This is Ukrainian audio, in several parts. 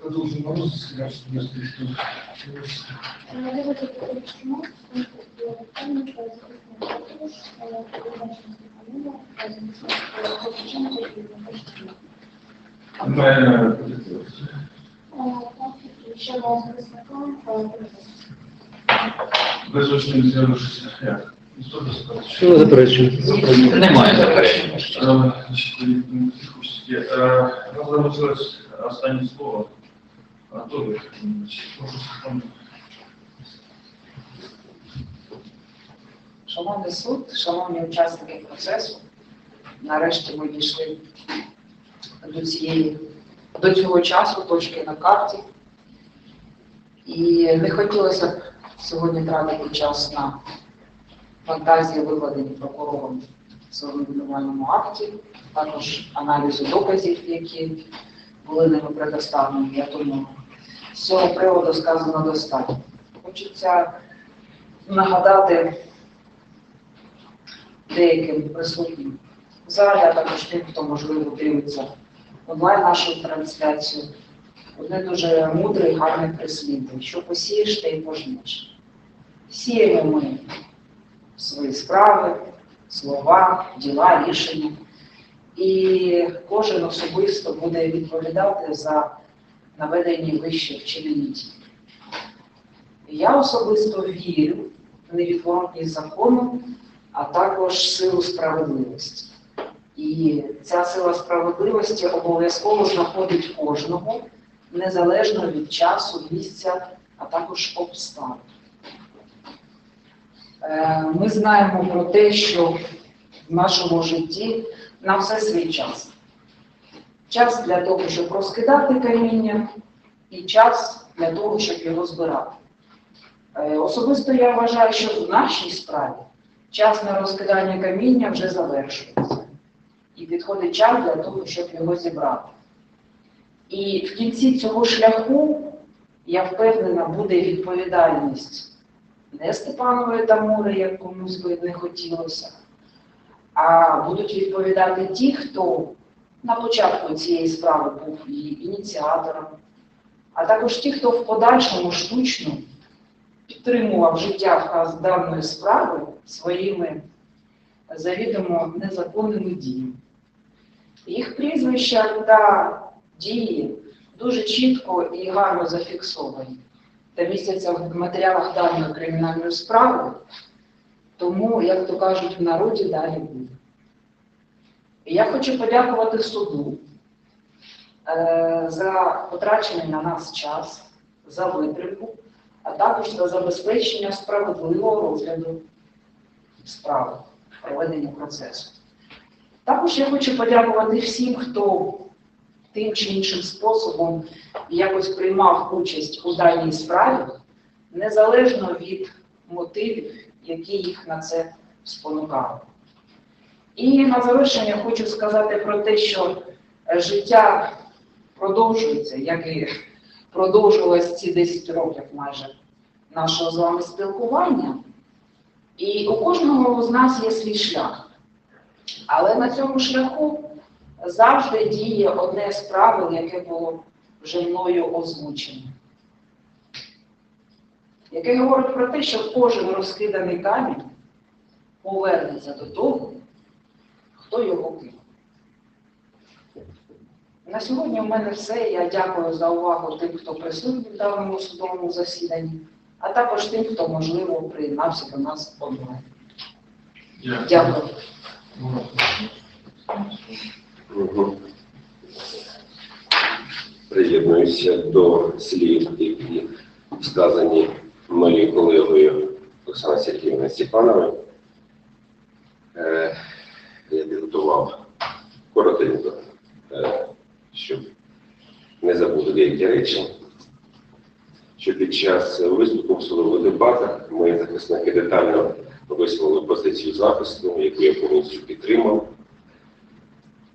Продолжим розыск государственных преступников. Моя беззвучно не з'явившися. Як? Ніхто не. Що ви заперечуєте? Немає заперечень. Е, значить, останнє слово. Шановний суд, шановні учасники процесу, нарешті ми дійшли до цієї до цього часу, точки на карті. І не хотілося б сьогодні тратити час на фантазії, викладені прокурором в своєму обвинувальному акті, також аналізу доказів, які були ними предоставлені. Я думаю, з цього приводу сказано достатньо. Хочеться нагадати деяким присутнім залі, а також тим, хто можливо дивиться онлайн нашу трансляцію. Одне дуже мудре і гарне прислів'я, що посієш, те й пожнеш. Сіємо ми свої справи, слова, діла, рішення. І кожен особисто буде відповідати за наведені вище вчинені дії. Я особисто вірю в невідворотність закону, а також силу справедливості. І ця сила справедливості обов'язково знаходить кожного, незалежно від часу, місця, а також обставин. Е, Ми знаємо про те, що в нашому житті на все свій час. Час для того, щоб розкидати каміння, і час для того, щоб його збирати. Е, Особисто я вважаю, що в нашій справі час на розкидання каміння вже завершується. І підходить час для того, щоб його зібрати. І в кінці цього шляху, я впевнена, буде відповідальність не Степанової та Мури, як комусь би не хотілося, а будуть відповідати ті, хто на початку цієї справи був її ініціатором, а також ті, хто в подальшому штучно підтримував життя вказ даної справи своїми завідомо незаконними діями. Їх прізвища та дії дуже чітко і гарно зафіксовані та містяться в матеріалах даної кримінальної справи, тому, як то кажуть, в народі далі буде. Я хочу подякувати суду е, за потрачений на нас час, за витримку, а також за забезпечення справедливого розгляду справи, проведення процесу. Також я хочу подякувати всім, хто тим чи іншим способом якось приймав участь у даній справі, незалежно від мотивів, які їх на це спонукали. І на завершення хочу сказати про те, що е, життя продовжується, як і продовжувалось ці 10 років майже нашого з вами спілкування. І у кожного з нас є свій шлях. Але на цьому шляху завжди діє одне з правил, яке було вже мною озвучене. Яке говорить про те, що кожен розкиданий камінь повернеться до того, хто його кинув. На сьогодні у мене все. Я дякую за увагу тим, хто присутній в даному судовому засіданні, а також тим, хто, можливо, приєднався до нас онлайн. Дякую. Приєднуюся до слів, які сказані моєю колегою Оксаною Сергіївною Степановою. Підготував коротенько, е, щоб не забути деякі речі. Що під час виступу в судових дебатах мої захисники детально висловили позицію захисту, яку я повністю підтримав.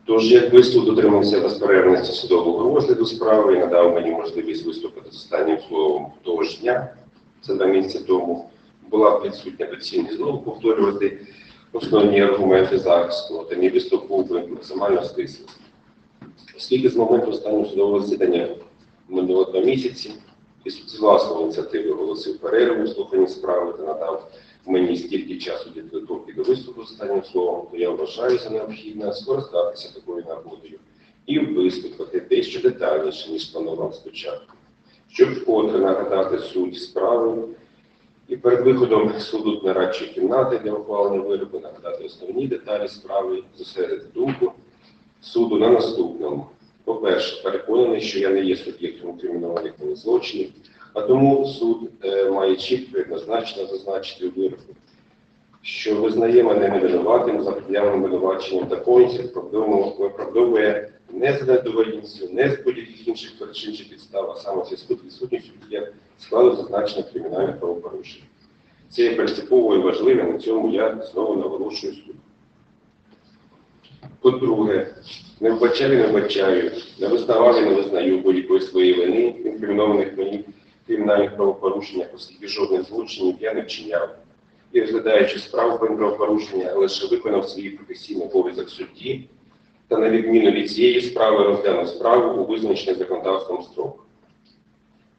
Тож, якби суд дотримався безперервності судового розгляду справи і надав мені можливість виступити з останнім словом того ж дня, це два місяці тому, була б відсутня доцільність знову повторювати основні аргументи захисту, та мій виступ був максимально стислий. Оскільки з моменту останнього судового засідання минуло два місяці. І з власної ініціативи оголосив перерву у справи та надав мені стільки часу для підготовки до виступу з останнім словом, то я вважаю за необхідне скористатися такою нагодою і виступити дещо детальніше, ніж планував спочатку, щоб вкотре нагадати суть справи і перед виходом суду на радчої кімнати для ухвалення вироку нагадати основні деталі справи, зосередити думку суду на наступному. По-перше, переконаний, що я не є суб'єктом кримінальних злочинів, а тому суд е, має чітко і однозначно зазначити у вироку, що визнає мене невинуватим за пред'явленим винуваченням та повністю виправдовує- не з недовольністю, не з будь-яких інших причин чи підстав, а саме зв'язку з відсутністю складу зазначених кримінальних правопорушень. Це є принципово і важливо, на цьому я знову наголошую суд. По-друге, не вбачаю, не вбачаю, не визнавав і не визнаю будь-якої своєї вини інкримінованих мені кримінальних правопорушеннях, оскільки жодних злочинів я не вчиняв. І розглядаючи справу про правопорушення, лише виконав свій професійний обов'язок судді та на відміну від цієї справи розглянув справу у визначений законодавством строк.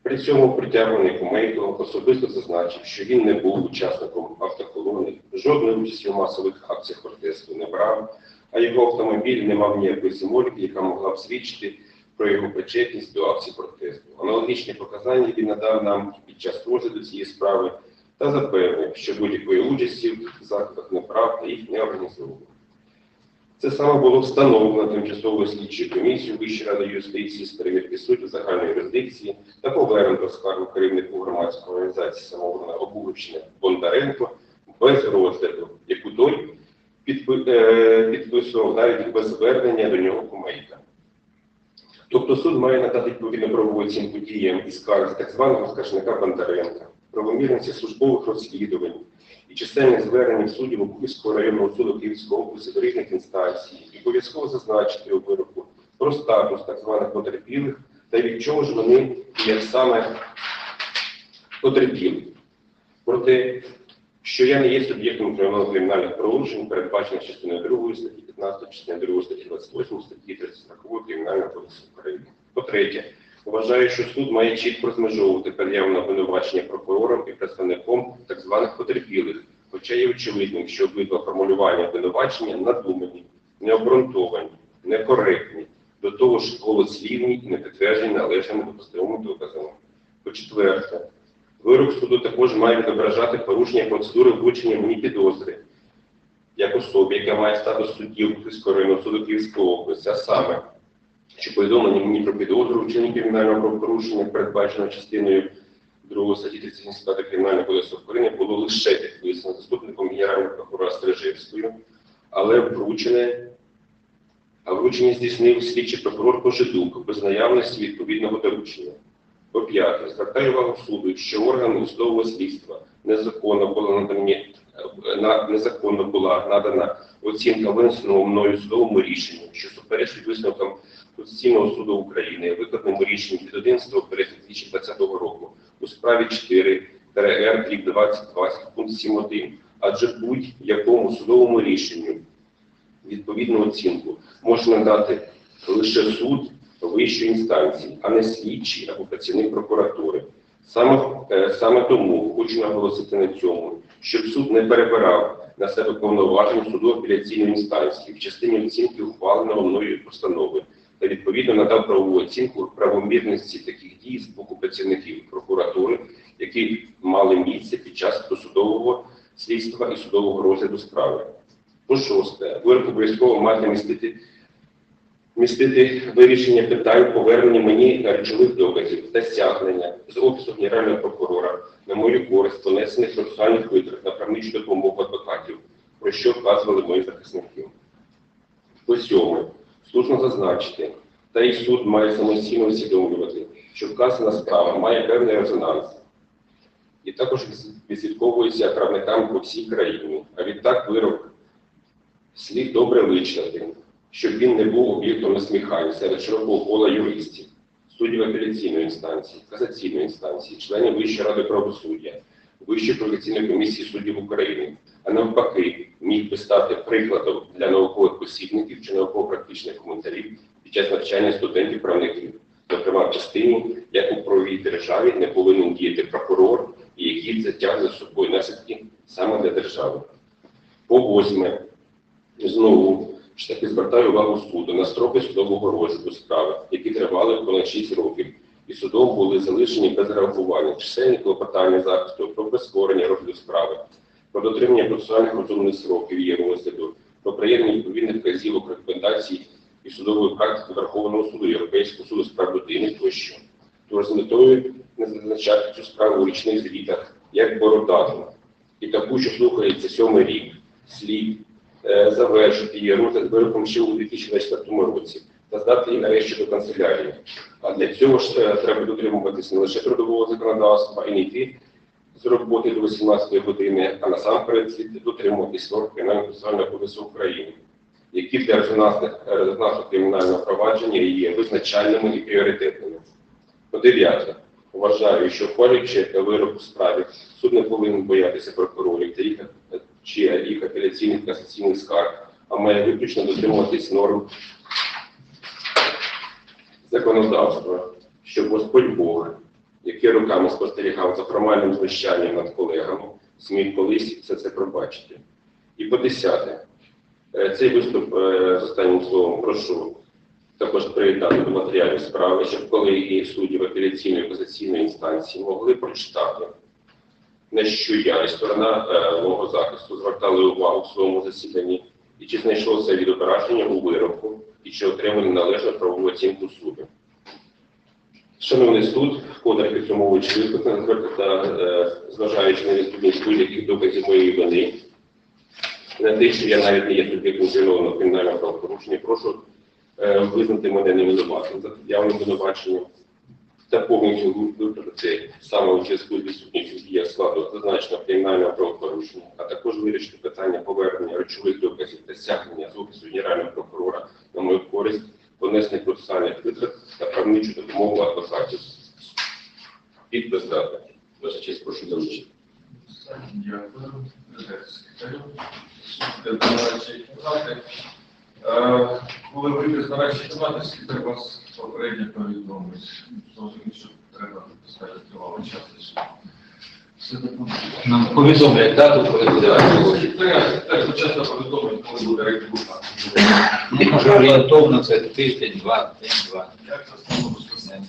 При цьому притягуваний Кумейко особисто зазначив, що він не був учасником автоколони, жодної участі у масових акціях протесту не брав, а його автомобіль не мав ніякої символіки, яка могла б свідчити про його причетність до акцій протесту. Аналогічні показання він надав нам під час розгляду цієї справи та запевнив, що будь-якої участі в заходах неправ та їх не організовував. Це саме було встановлено тимчасовою слідчою комісією Вищої ради юстиції з перевірки суддів загальної юрисдикції та повернуто скаргу керівнику громадської організації самооборони Обугівщини Бондаренко без розгляду, яку той е, підписував навіть без звернення до нього кумейка. Тобто суд має надати відповідну правову оцінку діям і скарг так званого скаржника Бондаренка, правомірності службових розслідувань і чисельних звернень суддів Обухівського районного суду Київської області до різних інстанцій і обов'язково зазначити у вироку про статус так званих потерпілих та від чого ж вони як саме потерпіли. Проте, що я не є суб'єктом кримінальних правопорушень, передбачених частиною 2 статті 15, частиною 2 статті 28 статті 30 Кримінального кодексу України. По-третє, вважаю, що суд має чітко розмежовувати пред'явлене обвинувачення прокурором і представником так званих потерпілих, хоча є очевидним, що обидва формулювання обвинувачення надумані, необґрунтовані, некоректні, до того ж голослівні і не підтверджені належними допустимими доказами. По-четверте, вирок суду також має відображати порушення процедури вручення мені підозри як особі, яка має статус судді Київського районного суду Київської області, а саме, що повідомлення мені про підозру вчинення кримінального правопорушення, передбаченого частиною 2 статті 35 Кримінального кодексу України, було лише підписано заступником генерального прокурора Стрижевською, але вручене а вручення здійснив слідчий прокурор Кожедук без наявності відповідного доручення. По-п'яте, звертаю увагу суду, що органи судового слідства незаконно було надані е, на незаконно була надана оцінка винесеного мною судовому рішенню, що суперечить висновкам Конституційного суду України, викладеному рішенням від 11 березня 2020 року у справі 4 ТРР 2020 пункт 7.1, адже будь-якому судовому рішенню відповідну оцінку може надати лише суд вищої інстанції, а не слідчий або працівник прокуратури. Саме, е, саме тому хочу наголосити на цьому, щоб суд не перебирав на себе повноважень суду апеляційної інстанції в частині оцінки ухваленого мною постанови та відповідно надав правову оцінку правомірності таких дій з боку працівників прокуратури, які мали місце під час досудового слідства і судового розгляду справи. По шосте, вирок обов'язково мати містити, містити вирішення питань повернення мені речових доказів та стягнення з офісу генерального прокурора на мою користь понесених процесуальних витрат на правничу допомогу адвокатів, про що вказували мої захисники. По сьоме, слушно зазначити, та й суд має самостійно усвідомлювати, що вказана справа має певний резонанс і також відслідковується правниками по всій країні. А відтак вирок слід добре вичитати, щоб він не був об'єктом насміхань серед широкого кола юристів, суддів апеляційної інстанції, касаційної інстанції, членів Вищої ради правосуддя, Вищої професійної комісії суддів України, а навпаки, міг би стати прикладом для наукових посібників чи науково-практичних коментарів під час навчання студентів-правників. зокрема в частині, як у правовій державі не повинен діяти прокурор і які тягне за собою наслідки саме для держави. По восьме, знову ж таки звертаю увагу суду на строки судового розгляду справи, які тривали понад 6 років, і судом були залишені без реагування чисельні клопотання захисту про прискорення розгляду справи, про дотримання процесуальних розумних сроків її розгляду, про приєднання відповідних вказівок рекомендацій і судової практики Верховного суду Європейського суду з прав людини тощо. Тож з метою не зазначати цю справу у річних звітах як бородату і таку, що слухається сьомий рік, слід е, завершити її розгляд вироком ще у 2024 році та її нарешті до канцелярії. А для цього ж е, треба дотримуватися не лише трудового законодавства і не йти з роботи до 18 години, а насамперед дотримуватись норм Кримінального процесуального кодексу України, які для резонансних е, кримінального провадження є визначальними і пріоритетними. По дев'яте, вважаю, що ухвалюючи вирок у справі, суд не повинен боятися прокурорів та їх е, чи їх апеляційних касаційних скарг, а має виключно дотримуватись норм законодавства, щоб Господь Бог, який роками спостерігав за формальним знущанням над колегами, зміг колись все це пробачити. І по десяте, е, цей виступ е, з останнім словом прошу також приєднати до матеріалів справи, щоб колегії суддів апеляційної і касаційної інстанції могли прочитати, на що я і сторона е, мого захисту звертали увагу в своєму засіданні, і чи знайшлося відображення у вироку, і чи отримали належну правову оцінку суду. Шановний суд, вкотре підсумовуючи виклик та е, зважаючи на відсутність будь-яких доказів моєї вини, на те, що я навіть не є суб'єктом зірованого кримінального правопорушення, прошу е, визнати мене невинуватим за явним винуваченням та повністю виправдати саме у зв'язку з відсутністю дія складу зазначеного кримінального правопорушення, а також вирішити питання повернення речових доказів та стягнення з офісу генерального прокурора на мою користь, понесення процесуальних витрат та правничу допомогу адвокатів. Підпис дати. Ваша честь, прошу залучити. Дякую. Е, Коли вийде з нарадчої це вас попередньо повідомить. Зрозуміло, що треба достатньо тривалий час. лише. Нам повідомлять дату, коли буде. Секретаря теж почесно коли буде. Ну, може, орієнтовно це тиждень, два, день, два. Як це становиться?